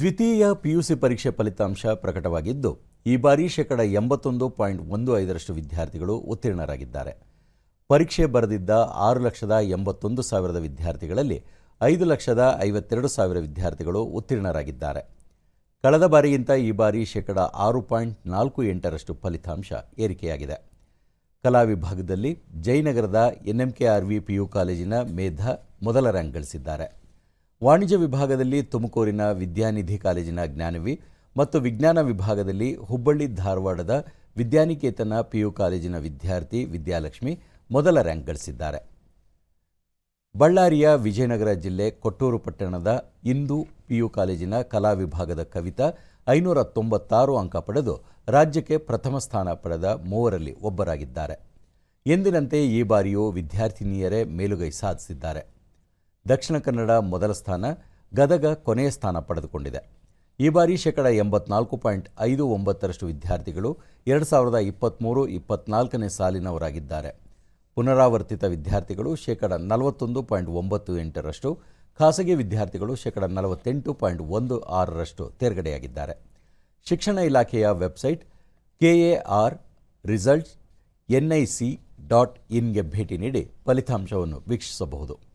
ದ್ವಿತೀಯ ಪಿಯುಸಿ ಪರೀಕ್ಷೆ ಫಲಿತಾಂಶ ಪ್ರಕಟವಾಗಿದ್ದು, ಈ ಬಾರಿ ಶೇಕಡ ಎಂಬತ್ತೊಂದು ಪಾಯಿಂಟ್ ಒಂದು ಐದರಷ್ಟು ವಿದ್ಯಾರ್ಥಿಗಳು ಉತ್ತೀರ್ಣರಾಗಿದ್ದಾರೆ. ಪರೀಕ್ಷೆ ಬರೆದಿದ್ದ ಆರು ಲಕ್ಷದ ಎಂಬತ್ತೊಂದು ಸಾವಿರದ ವಿದ್ಯಾರ್ಥಿಗಳಲ್ಲಿ ಐದು ಲಕ್ಷದ ಐವತ್ತೆರಡು ಸಾವಿರ ವಿದ್ಯಾರ್ಥಿಗಳು ಉತ್ತೀರ್ಣರಾಗಿದ್ದಾರೆ. ಕಳೆದ ಬಾರಿಗಿಂತ ಈ ಬಾರಿ ಶೇಕಡ ಆರು ಪಾಯಿಂಟ್ ನಾಲ್ಕು ಎಂಟರಷ್ಟು ಫಲಿತಾಂಶ ಏರಿಕೆಯಾಗಿದೆ. ಕಲಾ ವಿಭಾಗದಲ್ಲಿ ಜಯನಗರದ ಎನ್ಎಂಕೆಆರ್ವಿ ಪಿಯು ಕಾಲೇಜಿನ ಮೇಧ ಮೊದಲ ರ್ಯಾಂಕ್ ಗಳಿಸಿದ್ದಾರೆ. ವಾಣಿಜ್ಯ ವಿಭಾಗದಲ್ಲಿ ತುಮಕೂರಿನ ವಿದ್ಯಾನಿಧಿ ಕಾಲೇಜಿನ ಜ್ಞಾನವಿ ಮತ್ತು ವಿಜ್ಞಾನ ವಿಭಾಗದಲ್ಲಿ ಹುಬ್ಬಳ್ಳಿ ಧಾರವಾಡದ ವಿದ್ಯಾನಿಕೇತನ ಪಿಯು ಕಾಲೇಜಿನ ವಿದ್ಯಾರ್ಥಿ ವಿದ್ಯಾಲಕ್ಷ್ಮಿ ಮೊದಲ ರ್ಯಾಂಕ್ ಗಳಿಸಿದ್ದಾರೆ. ಬಳ್ಳಾರಿಯ ವಿಜಯನಗರ ಜಿಲ್ಲೆ ಕೊಟ್ಟೂರು ಪಟ್ಟಣದ ಇಂದು ಪಿಯು ಕಾಲೇಜಿನ ಕಲಾ ವಿಭಾಗದ ಕವಿತಾ ಐನೂರ ತೊಂಬತ್ತಾರು ಅಂಕ ಪಡೆದು ರಾಜ್ಯಕ್ಕೆ ಪ್ರಥಮ ಸ್ಥಾನ ಪಡೆದ ಮೂವರಲ್ಲಿ ಒಬ್ಬರಾಗಿದ್ದಾರೆ. ಎಂದಿನಂತೆ ಈ ಬಾರಿಯೂ ವಿದ್ಯಾರ್ಥಿನಿಯರೇ ಮೇಲುಗೈ ಸಾಧಿಸಿದ್ದಾರೆ. ದಕ್ಷಿಣ ಕನ್ನಡ ಮೊದಲ ಸ್ಥಾನ, ಗದಗ ಕೊನೆಯ ಸ್ಥಾನ ಪಡೆದುಕೊಂಡಿದೆ. ಈ ಬಾರಿ ಶೇಕಡ ಎಂಬತ್ನಾಲ್ಕು ಪಾಯಿಂಟ್ ಐದು ಒಂಬತ್ತರಷ್ಟು ವಿದ್ಯಾರ್ಥಿಗಳು ಎರಡು ಸಾವಿರದ ಇಪ್ಪತ್ತ್ಮೂರು ಇಪ್ಪತ್ನಾಲ್ಕನೇ ಸಾಲಿನವರಾಗಿದ್ದಾರೆ. ಪುನರಾವರ್ತಿತ ವಿದ್ಯಾರ್ಥಿಗಳು ಶೇಕಡ ನಲವತ್ತೊಂದು ಪಾಯಿಂಟ್ ಒಂಬತ್ತು ಎಂಟರಷ್ಟು, ಖಾಸಗಿ ವಿದ್ಯಾರ್ಥಿಗಳು ಶೇಕಡ ನಲವತ್ತೆಂಟು ಪಾಯಿಂಟ್ ಒಂದು ಆರರಷ್ಟು ತೇರ್ಗಡೆಯಾಗಿದ್ದಾರೆ. ಶಿಕ್ಷಣ ಇಲಾಖೆಯ website KAR results NIC dot ಇನ್ಗೆ ಭೇಟಿ ನೀಡಿ ಫಲಿತಾಂಶವನ್ನು ವೀಕ್ಷಿಸಬಹುದು.